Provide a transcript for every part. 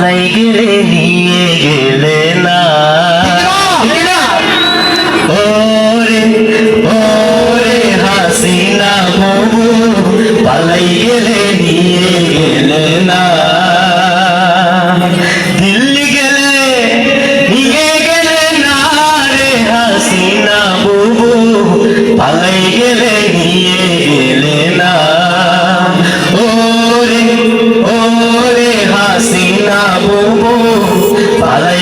পালাই গেলে নিয়ে গেলে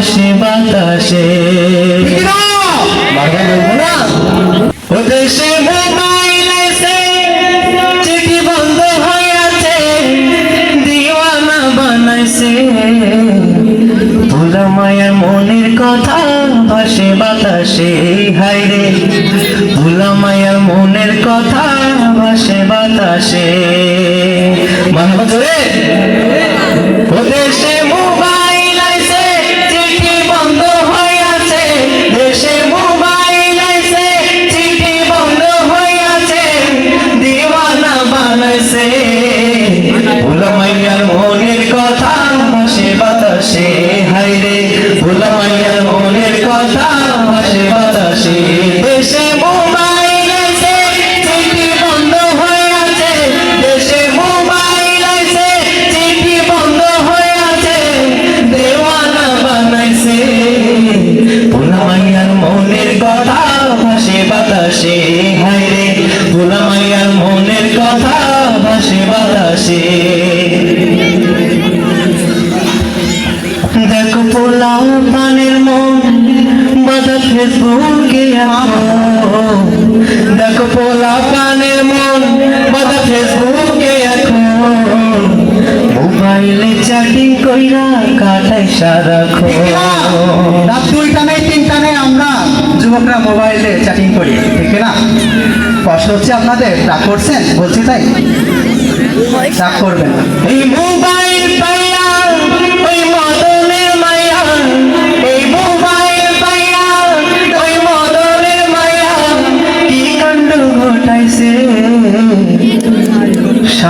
ভাসে বাতাসে। ও দেশে মোবাইল আছে চিঠি বন্ধ হয়ে আছে দিওয়ানা বানাইছে। ভোলা মায়ের মনের কথা ভাসে বাতাসে হাইরে ভোলা মায়ের মনের কথা ভাসে বাতাসে। মানব বাতাসে হাইরে ভোলা মাইয়ার মনের কথা ভাসে বাতাসে। দেশে মোবাইল আছে বন্ধ হয়ে আছে। বন্ধ হয়ে আছে। দেওয়ানা বানাইছে। ভোলা মনের কথা ভাসে বাতাসে হাইরে ভোলা মাইয়ার মনের কথা ভাসে বাতাসে। এখন। দেখো পোলা পানের মন বাধা ফেসবুকে এখন। মোবাইলে চ্যাটিং কইরা কাটাই সারাক্ষণ। রাত দুইটা নেই তিনটা নেই আমরা। যুবকরা মোবাইলে চ্যাটিং করি ঠিক না? কষ্ট হচ্ছে আপনাদের? রাগ করছেন? বলছি তাই? রাগ করবেন এই মোবাইল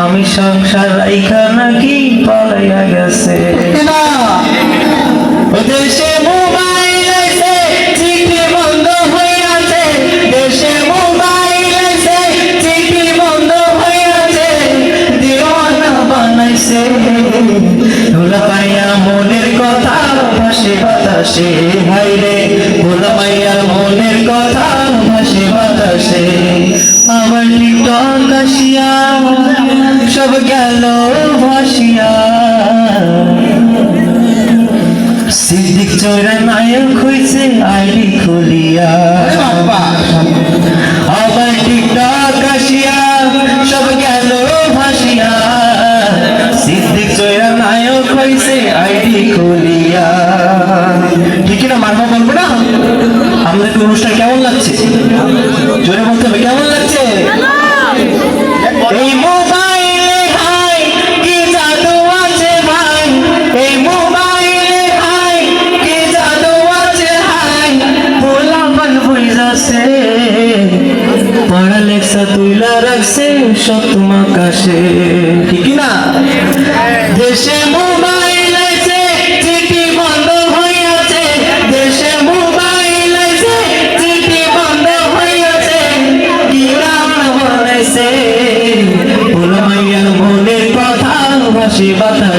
স্বামী সংসার রাইখা নাকি পালাইয়া গেছে? দেশে মোবাইল আছে চিঠি বন্ধ হয়ে আছে। দেশে মোবাইল আছে চিঠি বন্ধ হয়ে আছে। দিওয়ানা বানাইছে। পাইয়া মনের কথা ভাসে বাতাসে। হাইরে ভোলা পাইয়া মনের কথা ভাসে বাতাসে। আমার টিকটক আসিয়া সব গেল ভাসিয়া সিদ্দিক চৈরা নায়ক হইছে আইডি খুলিয়া। আবার টিকটক আসিয়া সব গেল ভাসিয়া সিদ্দিক চৈরা নায়ক হইছে আইডি খুলিয়া। ঠিক না মারবা বলব না? আমাদের অনুষ্ঠান কেমন লাগছে? জোরে বলতে হবে কেমন লাগছে? এই মোবাইলে ভাই কি জাদু আছে ভাই? এই মোবাইলে ভাই কি জাদু আছে ভাই ভোলা বল বুঝাছে পড়ালেখা তুইলা রাখছে সপ্তম আকাশে ঠিক না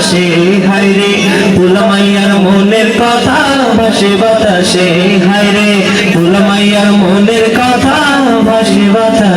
বাতাসে হাইরে ফুলমাইয়ার মনের কথা ভাসে বাতাসে হাইরে ফুলমাইয়ার মনের কথা ভাসে বাতাসে।